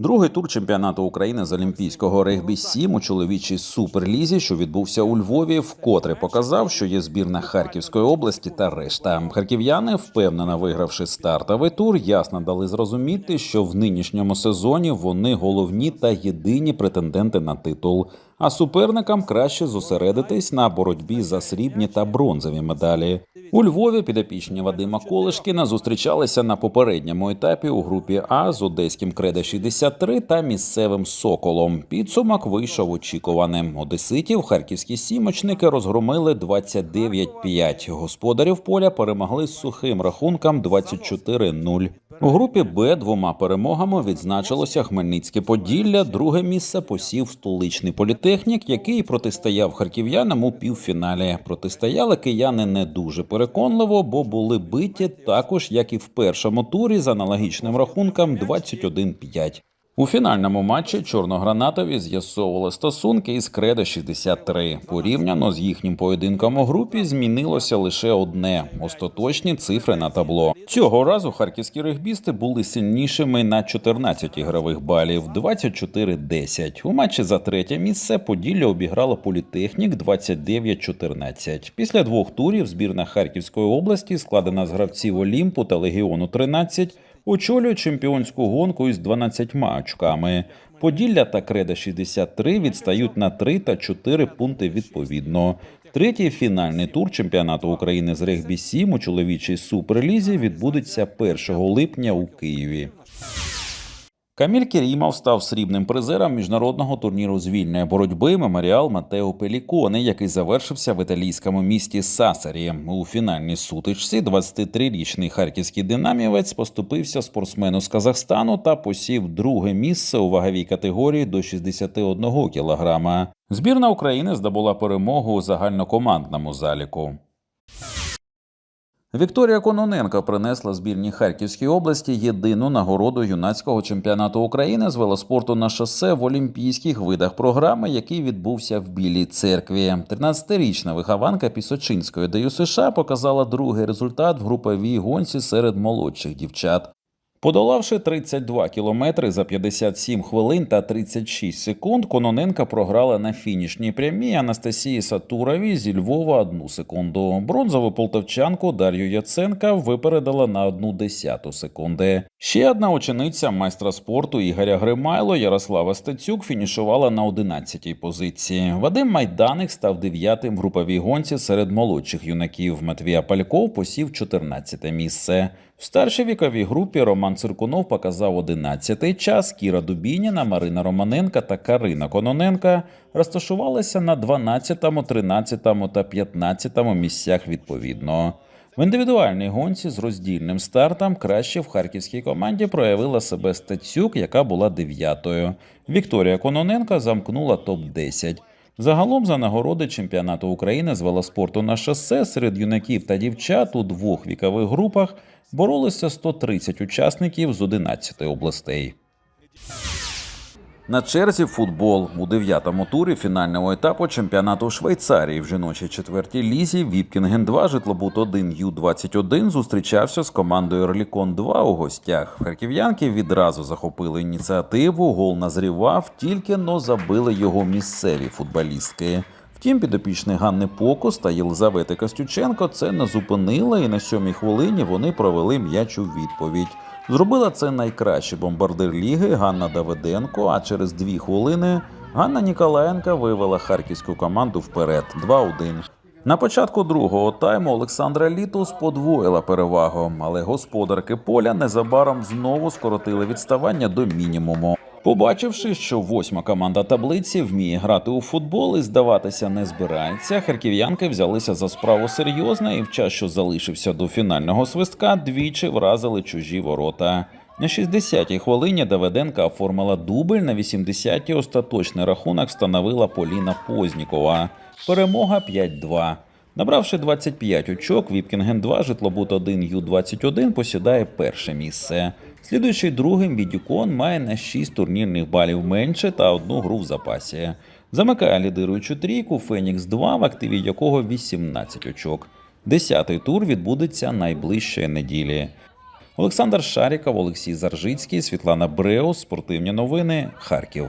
Другий тур чемпіонату України з Олімпійського регбі 7 у чоловічій суперлізі, що відбувся у Львові, вкотре показав, що є збірна Харківської області та решта. Харків'яни, впевнено вигравши стартовий тур, ясно дали зрозуміти, що в нинішньому сезоні вони головні та єдині претенденти на титул. А суперникам краще зосередитись на боротьбі за срібні та бронзові медалі. У Львові підопічні Вадима Колишкіна зустрічалися на попередньому етапі у групі А з одеським Кредо 63 та місцевим Соколом. Підсумок вийшов очікуваним. Одеситів харківські сімочники розгромили 29-5. Господарів поля перемогли з сухим рахунком 24-0. У групі Б двома перемогами відзначилося Хмельницьке Поділля. Друге місце посів столичний політехнік, який протистояв харків'янам у півфіналі. Протистояли кияни не дуже переконливо, бо були биті також, як і в першому турі, з аналогічним рахунком 21-5. У фінальному матчі чорногранатові з'ясовували стосунки із Кредо 63. Порівняно з їхнім поєдинком у групі змінилося лише одне остаточні цифри на табло. Цього разу харківські регбісти були сильнішими на 14 ігрових балів 24-10. У матчі за третє місце Поділля обіграла політехнік 29-14. Після двох турів збірна Харківської області, складена з гравців Олімпу та Легіону 13, очолює чемпіонську гонку із 12 очками. Поділля та Креда 63 відстають на 3 та 4 пункти відповідно. Третій фінальний тур чемпіонату України з регбі 7 у чоловічій суперлізі відбудеться 1 липня у Києві. Каміль Керімов став срібним призером міжнародного турніру з вільної боротьби Меморіал Матео Пеліконе, який завершився в італійському місті Сасарі. У фінальній сутичці 23-річний харківський динамівець поступився спортсмену з Казахстану та посів друге місце у ваговій категорії до 61 кілограма. Збірна України здобула перемогу у загальнокомандному заліку. Вікторія Кононенко принесла збірній Харківській області єдину нагороду юнацького чемпіонату України з велоспорту на шосе в олімпійських видах програми, який відбувся в Білій церкві. 13-річна вихованка Пісочинської ДЮСШ показала другий результат в груповій гонці серед молодших дівчат. Подолавши 32 кілометри за 57 хвилин та 36 секунд, Кононенка програла на фінішній прямій Анастасії Сатуровій зі Львова одну секунду. Бронзову полтавчанку Дар'ю Яценка випередила на одну десяту секунди. Ще одна учениця майстра спорту Ігоря Гримайло Ярослава Стецюк фінішувала на 11-й позиції. Вадим Майданик став дев'ятим в груповій гонці серед молодших юнаків. Матвія Пальков посів 14-те місце. В старшій віковій групі Роман Циркунов показав 11-й час. Кіра Дубініна, Марина Романенка та Карина Кононенка розташувалися на 12, 13 та 15 місцях відповідно. В індивідуальній гонці з роздільним стартом краще в харківській команді проявила себе Стецюк, яка була дев'ятою. Вікторія Кононенка замкнула топ-10. Загалом за нагороди чемпіонату України з велоспорту на шосе серед юнаків та дівчат у двох вікових групах боролися 130 учасників з 11 областей. На черзі футбол у дев'ятому турі фінального етапу чемпіонату Швейцарії в жіночій четвертій лізі Віпкінген 2 житлобут 1 Ю 21 зустрічався з командою Орлікон 2 у гостях. Харків'янки відразу захопили ініціативу. Гол назрівав, тільки но забили його місцеві футболістки. Втім, підопічні Ганни Покос та Єлизавети Костюченко це не зупинили, і на сьомій хвилині вони провели м'яч у відповідь. Зробила це найкращий бомбардир ліги Ганна Давиденко. А через дві хвилини Ганна Ніколаєнка вивела харківську команду вперед 2-1. На початку другого тайму Олександра Літус подвоїла перевагу, але господарки поля незабаром знову скоротили відставання до мінімуму. Побачивши, що восьма команда таблиці вміє грати у футбол і здаватися не збирається, харків'янки взялися за справу серйозно і в час, що залишився до фінального свистка, двічі вразили чужі ворота. На 60-й хвилині Давиденка оформила дубль, на 80-й остаточний рахунок встановила Поліна Познікова. Перемога 5-2. Набравши 25 очок, Віпкінген 2 житлобут 1 Ю-21 посідає перше місце. Слідуючий другим Відюкон має на 6 турнірних балів менше та одну гру в запасі. Замикає лідируючу трійку Фенікс 2, в активі якого 18 очок. Десятий тур відбудеться найближчої неділі. Олександр Шаріков, Олексій Заржицький, Світлана Бреус. Спортивні новини. Харків.